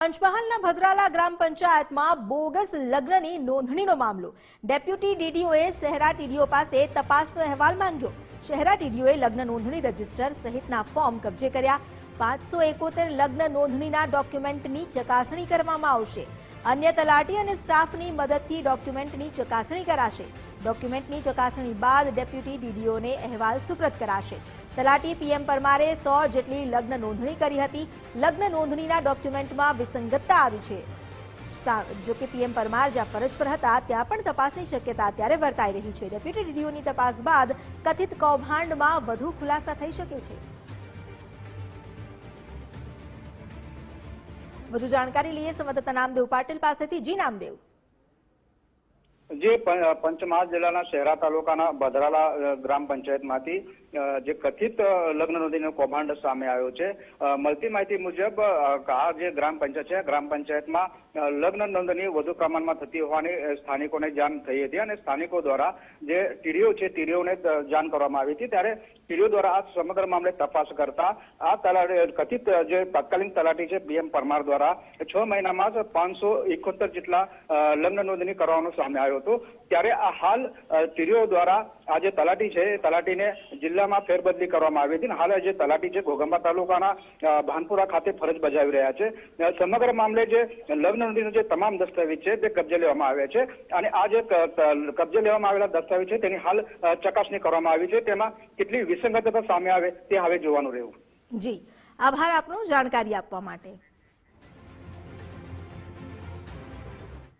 પંચમહાલના ભદ્રાલા ગ્રામ પંચાયતમાં બોગસ લગ્નની નોંધણીનો મામલો. ડેપ્યુટી ડીડીઓએ શહેરા ટીડીઓ પાસે તપાસનો અહેવાલ માંગ્યો. શહેરા ટીડીઓએ લગ્ન નોંધણી રજિસ્ટર સહિતના ફોર્મ કબજે કર્યા. પાંચસો એકોતેર લગ્ન નોંધણીના ડોક્યુમેન્ટની ચકાસણી કરવામાં આવશે. અન્ય તલાટી અને સ્ટાફની મદદથી ડોક્યુમેન્ટની ચકાસણી કરાશે. ડોક્યુમેન્ટની ચકાસણી બાદ ડેપ્યુટી ડીડીઓને અહેવાલ સુપ્રત કરાશે. તલાટી પીએમ પરમારે સો જેટલી લગ્ન નોંધણી કરી હતી. લગ્ન નોંધણીના ડોક્યુમેન્ટમાં વિસંગતતા આવી છે. જો કે પીએમ પરમાર જ્યાં ફરજ પર હતા, ત્યાં પણ તપાસની શક્યતા અત્યારે વર્તાઈ રહી છે. ડેપ્યુટી ડીડીઓની તપાસ બાદ કથિત કૌભાંડમાં વધુ ખુલાસા થઈ શકે છે. વધુ જાણકારી લઈએ સંવાદદાતા નામદેવ પાટીલ પાસેથી. જી, નામદેવ. જે પંચમહાલ જિલ્લાના શહેરા તાલુકાના ભદ્રાલા ગ્રામ પંચાયતમાંથી જે કથિત લગ્ન નોંધણીનો કૌભાંડ સામે આવ્યો છે. મળતી માહિતી મુજબ આ જે ગ્રામ પંચાયત છે, ગ્રામ પંચાયતમાં લગ્ન નોંધણી વધુ પ્રમાણમાં થતી હોવાની સ્થાનિકોને જાણ થઈ હતી અને સ્થાનિકો દ્વારા જે ટીડીઓ છે, ટીડીઓને જાણ કરવામાં આવી હતી. ત્યારે ટીડીઓ દ્વારા આ સમગ્ર મામલે તપાસ કરતા આ તલાટી કથિત જે તત્કાલીન તલાટી છે બીએમ પરમાર દ્વારા છ મહિનામાં જ પાંચસો એકોતેર જેટલા લગ્ન નોંધણી કરવાનો સામે આવ્યો હતો, ત્યારે આ હાલ ટીડીઓ દ્વારા આ જે તલાટી છે, એ તલાટીને જિલ્લામાં ફેરબદલી કરવામાં આવી હતી હાલ જે તલાટી છે, ઘોઘંબા તાલુકાના ભાનપુરા ખાતે ફરજ બજાવી રહ્યા છે. સમગ્ર મામલે જે લગ્ન નોંધણીનો જે તમામ દસ્તાવેજ છે, તે કબજે લેવામાં આવ્યા છે અને આ જે કબજે લેવામાં આવેલા દસ્તાવેજ છે, તેની હાલ ચકાસણી કરવામાં આવી છે. તેમાં કેટલી વિસંગતતા સામે આવે, તે હવે જોવાનું રહ્યું જી. આભાર આપનો જાણકારી આપવા માટે.